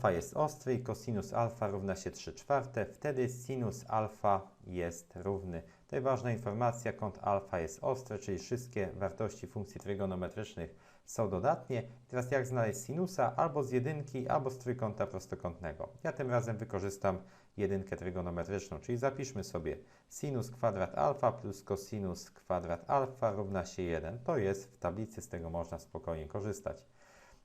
alfa jest ostry i cosinus alfa równa się 3 czwarte, wtedy sinus alfa jest równy. Tutaj ważna informacja, kąt alfa jest ostry, czyli wszystkie wartości funkcji trygonometrycznych są dodatnie. Teraz jak znaleźć sinusa? Albo z jedynki, albo z trójkąta prostokątnego. Ja tym razem wykorzystam jedynkę trygonometryczną, czyli zapiszmy sobie sinus kwadrat alfa plus cosinus kwadrat alfa równa się 1. To jest w tablicy, z tego można spokojnie korzystać.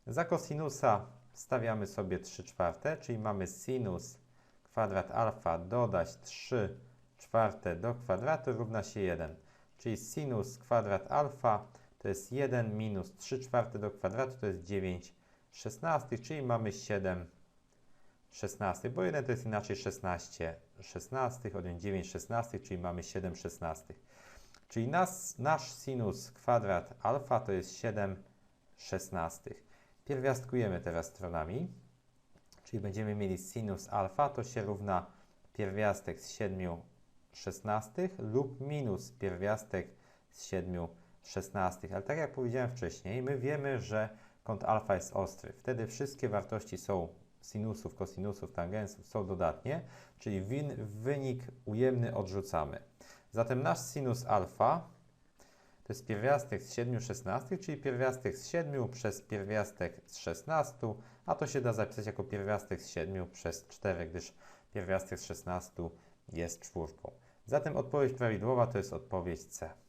Za kosinusa stawiamy sobie 3 czwarte, czyli mamy sinus kwadrat alfa dodać 3 czwarte do kwadratu równa się 1. Czyli sinus kwadrat alfa to jest 1 minus 3 czwarte do kwadratu to jest 9 szesnastych, czyli mamy 7 szesnastych, bo 1 to jest inaczej 16 szesnastych, odjąć 9 szesnastych, czyli mamy 7 szesnastych. Czyli nas, nasz sinus kwadrat alfa to jest 7 szesnastych. Pierwiastkujemy teraz stronami, czyli będziemy mieli sinus alfa, to się równa pierwiastek z 7 szesnastych lub minus pierwiastek z 7 szesnastych. Ale tak jak powiedziałem wcześniej, my wiemy, że kąt alfa jest ostry. Wtedy wszystkie wartości są sinusów, kosinusów, tangensów są dodatnie, czyli win, wynik ujemny odrzucamy. Zatem nasz sinus alfa to jest pierwiastek z 7 szesnastych, czyli pierwiastek z 7 przez pierwiastek z 16, a to się da zapisać jako pierwiastek z 7 przez 4, gdyż pierwiastek z 16 jest czwórką. Zatem odpowiedź prawidłowa to jest odpowiedź C.